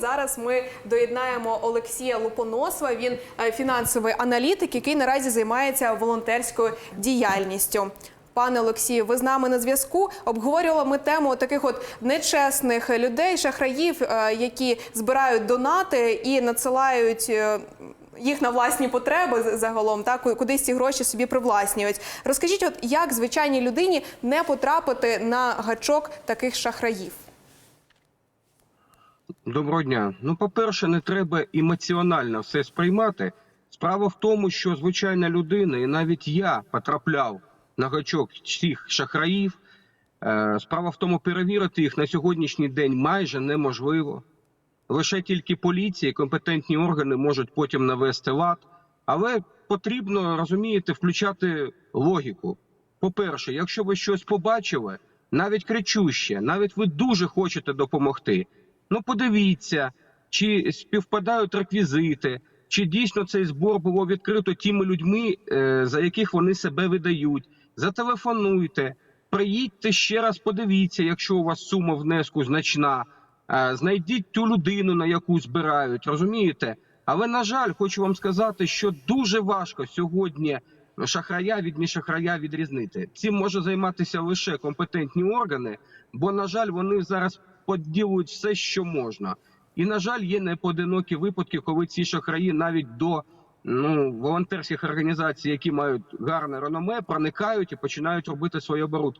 Зараз ми доєднаємо Олексія Лупоносова. Він е, фінансовий аналітик, який наразі займається волонтерською діяльністю. Пане Олексію, ви з нами на зв'язку. Обговорювали ми тему таких от нечесних людей, шахраїв, е, які збирають донати і надсилають. е, Їх на власні потреби загалом, так кудись ці гроші собі привласнюють. Розкажіть, от як звичайній людині не потрапити на гачок таких шахраїв? Доброго дня. Ну, по-перше, не треба емоціонально все сприймати. Справа в тому, що звичайна людина, і навіть я потрапляв на гачок цих шахраїв. Е, Справа в тому, перевірити їх на сьогоднішній день майже неможливо. Лише тільки поліція, і компетентні органи можуть потім навести лад. Але потрібно, розумієте, включати логіку. По-перше, якщо ви щось побачили, навіть кричуще, навіть ви дуже хочете допомогти. Ну, подивіться, чи співпадають реквізити, чи дійсно цей збор було відкрито тими людьми, е, за яких вони себе видають. Зателефонуйте, приїдьте ще раз, подивіться, якщо у вас сума внеску значна. Е, Знайдіть ту людину, на яку збирають, розумієте? Але на жаль, хочу вам сказати, що дуже важко сьогодні шахрая від нешахрая відрізнити. Цим може займатися лише компетентні органи, бо на жаль, вони зараз поділують все, що можна. І на жаль, є непоодинокі випадки, коли ці шахраї навіть до ну волонтерських організацій, які мають гарне реноме, проникають і починають робити свої оборудки.